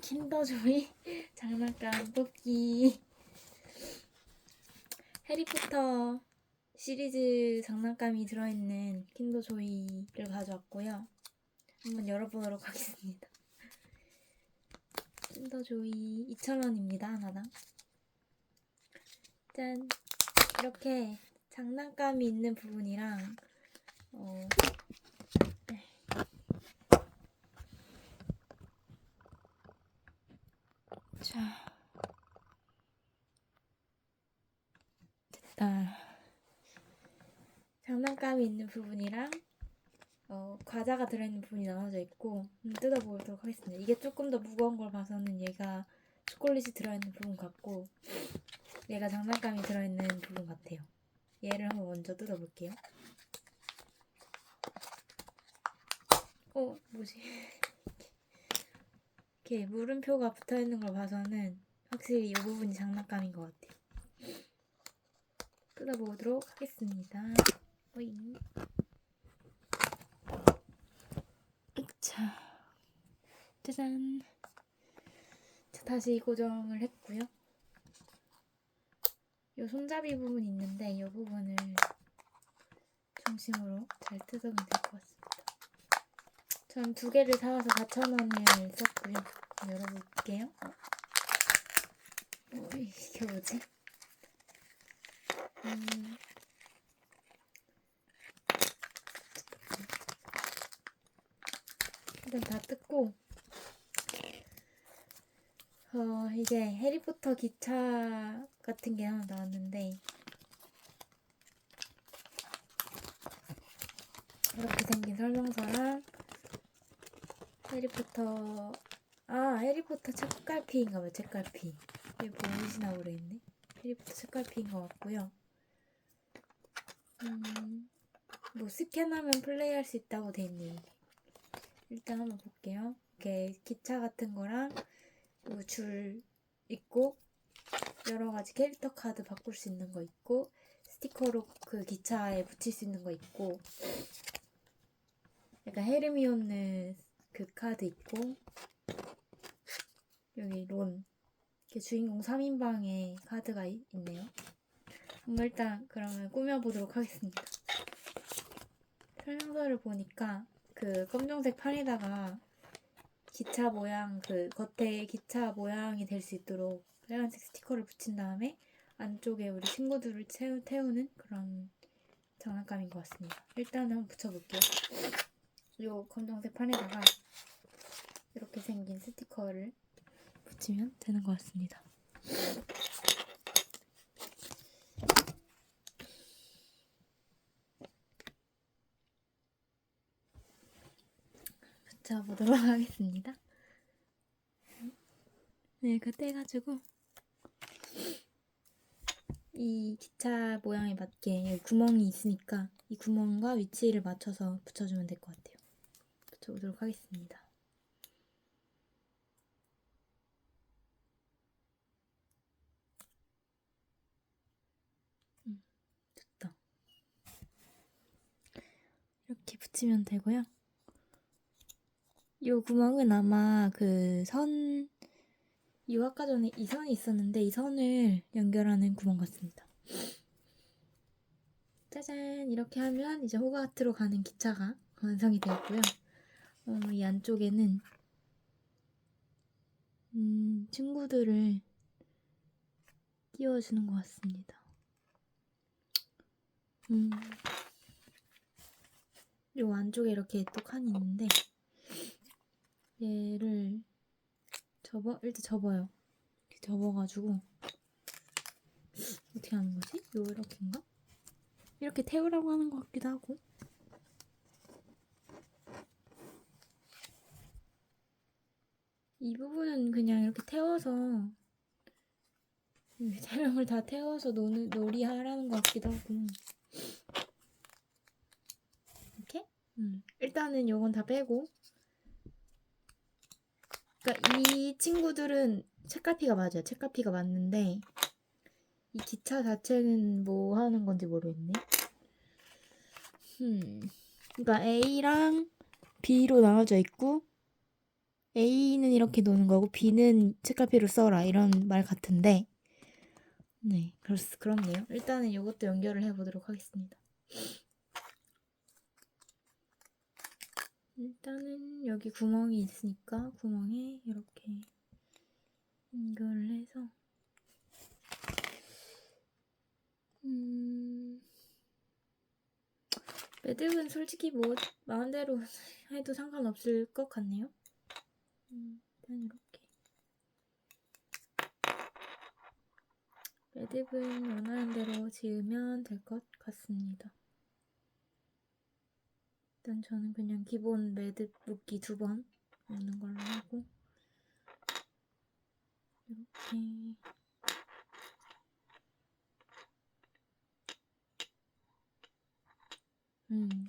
킨더조이 장난감 뽑기 해리포터 시리즈 장난감이 들어있는 킨더조이를 가져왔고요. 한번 열어보도록 하겠습니다. 킨더조이 2,000원입니다. 하나당. 짠! 이렇게 장난감이 있는 부분이랑 어, 네. 자 됐다 장난감이 있는 부분이랑 어, 과자가 들어있는 부분이 나눠져 있고 음, 뜯어보도록 하겠습니다 이게 조금 더 무거운 걸 봐서는 얘가 초콜릿이 들어있는 부분 같고 얘가 장난감이 들어있는 부분 같아요 얘를 한번 먼저 뜯어볼게요 어 뭐지 이렇게 물음표가 붙어 있는 걸 봐서는 확실히 이 부분이 장난감인 것 같아요. 뜯어보도록 하겠습니다. 오이. 자, 짜잔. 자, 다시 고정을 했고요. 이 손잡이 부분이 있는데 이 부분을 중심으로 잘 뜯으면 될 것 같습니다. 전 두 개를 사와서 4,000원을 썼고요. 열어볼게요. 어. 어, 이게 뭐지? 음. 일단 다 뜯고. 어 이제 해리포터 기차 같은 게 하나 나왔는데. 이렇게 생긴 설명서랑 해리포터 아 해리포터 책갈피인가 봐요 책갈피. 이게 보이시나 모르겠네? 해리포터 책갈피인 것 같고요. 음뭐 스캔하면 플레이할 수 있다고 돼 있네요 일단 한번 볼게요 이렇게 기차 같은 거랑 그리고 줄 있고 여러 가지 캐릭터 카드 바꿀 수 있는 거 있고 스티커로 그 기차에 붙일 수 있는 거 있고 약간 헤르미온느 그 카드 있고 여기 론 이렇게 주인공 3인방의 카드가 이- 있네요. 한번 일단 그러면 꾸며보도록 하겠습니다. 설명서를 보니까 그 검정색 판에다가 기차 모양 그 겉에 기차 모양이 될 수 있도록 빨간색 스티커를 붙인 다음에 안쪽에 우리 친구들을 채우, 태우는 그런 장난감인 것 같습니다. 일단 한번 붙여볼게요. 요 검정색 판에다가 이렇게 생긴 스티커를 붙이면 되는 것 같습니다. 붙여 보도록 하겠습니다. 네, 그때 해가지고 이 기차 모양에 맞게 구멍이 있으니까 이 구멍과 위치를 맞춰서 붙여주면 될 것 같아요. 붙여보도록 하겠습니다. 음, 됐다. 이렇게 붙이면 되고요. 이 구멍은 아마 그 선, 이 아까 전에 이 선이 있었는데 이 선을 연결하는 구멍 같습니다. 짜잔! 이렇게 하면 이제 호가트로 가는 기차가 완성이 되었고요. 어, 이 안쪽에는 음, 친구들을 띄워주는 것 같습니다. 음, 요 안쪽에 이렇게 또 칸이 있는데 얘를 접어 일단 접어요. 이렇게 접어가지고 어떻게 하는 거지? 요 이렇게인가? 이렇게 태우라고 하는 것 같기도 하고. 이 부분은 그냥 이렇게 태워서 세 명을 다 태워서 노는 놀이 하라는 것 같기도 하고. 이렇게? 음. 일단은 요건 다 빼고. 그러니까 이 친구들은 책갈피가 맞아요. 책갈피가 맞는데 이 기차 자체는 뭐 하는 건지 모르겠네. 음. 그러니까 A랑 B로 나눠져 있고 A는 이렇게 노는 거고 B는 책갈피를 써라 이런 말 같은데 네 그렇, 그렇네요 일단은 이것도 연결을 해보도록 하겠습니다 일단은 여기 구멍이 있으니까 구멍에 이렇게 연결을 해서 음 매듭은 솔직히 뭐 마음대로 해도 상관없을 것 같네요. 음, 일단 이렇게 매듭은 원하는 대로 지으면 될 것 같습니다. 일단 저는 그냥 기본 매듭 묶기 두번 묶는 걸로 하고 이렇게 음.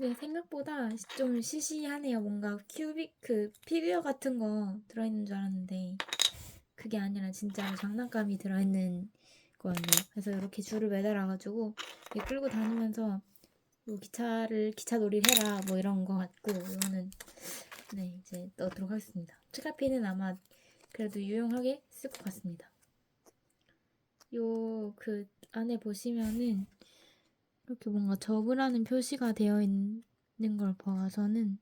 네, 생각보다 좀 시시하네요. 뭔가 큐빅 그 피규어 같은 거 들어있는 줄 알았는데 그게 아니라 진짜로 장난감이 들어있는 거였네요. 그래서 이렇게 줄을 매달아가지고 끌고 다니면서 뭐 기차를 기차 놀이를 해라 뭐 이런 거 같고 이거는 네 이제 넣도록 하겠습니다. 트라피는 아마 그래도 유용하게 쓸 것 같습니다. 요 그 안에 보시면은 이렇게 뭔가 접으라는 표시가 되어 있는 걸 봐서는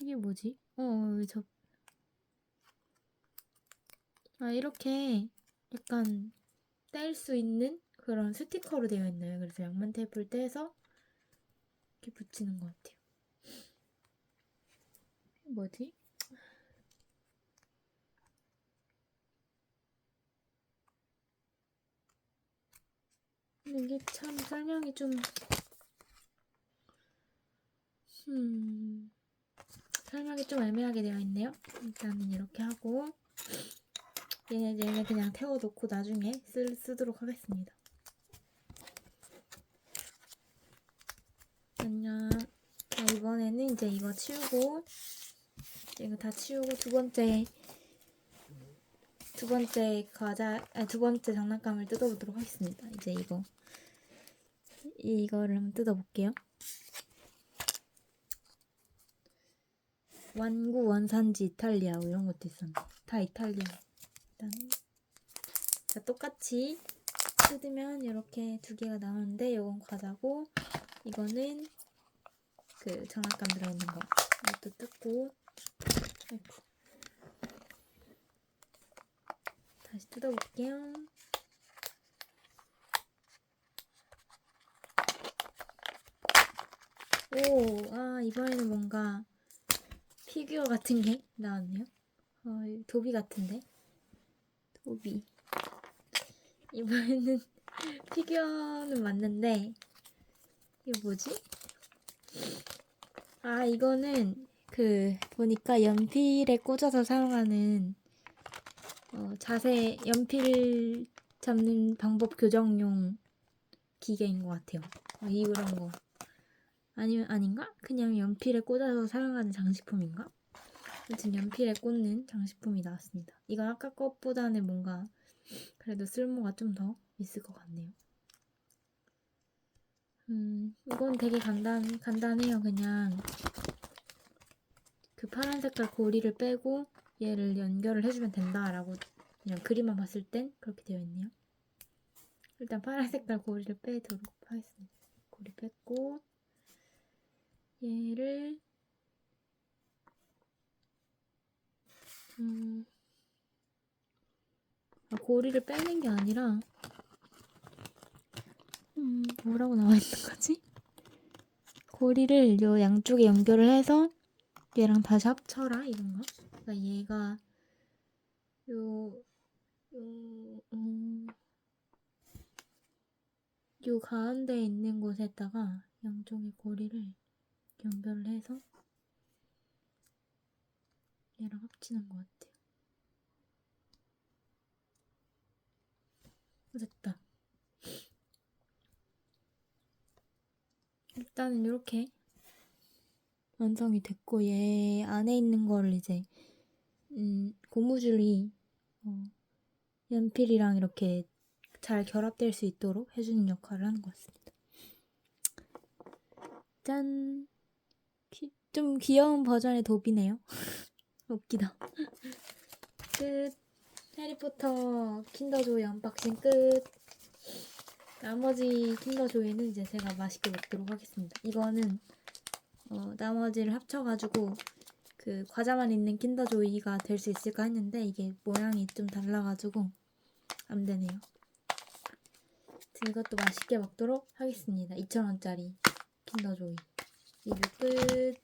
이게 뭐지? 어, 왜 접? 아 이렇게 약간 뗄 수 있는 그런 스티커로 되어 있나요? 그래서 양면 테이프를 떼서 이렇게 붙이는 것 같아요. 뭐지? 이게 참 설명이 좀, 음, 설명이 좀 애매하게 되어 있네요. 일단은 이렇게 하고, 얘네, 얘네 그냥 태워놓고 나중에 쓰, 쓰도록 하겠습니다. 안녕. 자, 이번에는 이제 이거 치우고, 이거 다 치우고 두 번째, 두 번째 과자, 아니, 두 번째 장난감을 뜯어보도록 하겠습니다. 이제 이거. 이거를 한번 뜯어볼게요. 완구 원산지 이탈리아 뭐 이런 것도 있었네. 다 이탈리아. 일단 자 똑같이 뜯으면 이렇게 두 개가 나오는데 이건 과자고 이거는 그 장난감 들어있는 거. 이것도 뜯고 아이고. 다시 뜯어볼게요. 오, 아, 이번에는 뭔가 피규어 같은 게 나왔네요. 어, 이 도비 같은데? 도비. 이번에는 피규어는 맞는데, 이거 뭐지? 아, 이거는 그, 보니까 연필에 꽂아서 사용하는, 어, 자세, 연필 잡는 방법 교정용 기계인 것 같아요. 어, 이런 거. 아니면 아닌가? 그냥 연필에 꽂아서 사용하는 장식품인가? 아무튼 연필에 꽂는 장식품이 나왔습니다. 이건 아까 것보다는 뭔가 그래도 쓸모가 좀 더 있을 것 같네요. 음, 이건 되게 간단, 간단해요. 그냥 그 파란 색깔 고리를 빼고 얘를 연결을 해주면 된다라고 그냥 그림만 봤을 땐 그렇게 되어 있네요. 일단 파란 색깔 고리를 빼도록 하겠습니다. 고리 뺐고 얘를 음, 아, 고리를 빼는 게 아니라 음, 뭐라고 나와 있는 거지? 고리를 요 양쪽에 연결을 해서 얘랑 다시 합쳐라 이건가? 그러니까 얘가 요, 요, 음, 요 가운데 있는 곳에다가 양쪽의 고리를 연결을 해서 얘랑 합치는 것 같아요. 어, 됐다. 일단은 이렇게 완성이 됐고 얘 안에 있는 거를 이제 음, 고무줄이 어, 연필이랑 이렇게 잘 결합될 수 있도록 해주는 역할을 하는 것 같습니다. 짠! 기- 좀 귀여운 버전의 도비네요. 웃기다. 끝. 해리포터 킨더조이 언박싱 끝. 나머지 킨더조이는 이제 제가 맛있게 먹도록 하겠습니다. 이거는 어, 나머지를 합쳐가지고 그 과자만 있는 킨더조이가 될 수 있을까 했는데 이게 모양이 좀 달라가지고 안 되네요. 이것도 맛있게 먹도록 하겠습니다. 2,000원짜리 킨더조이 리뷰 끝.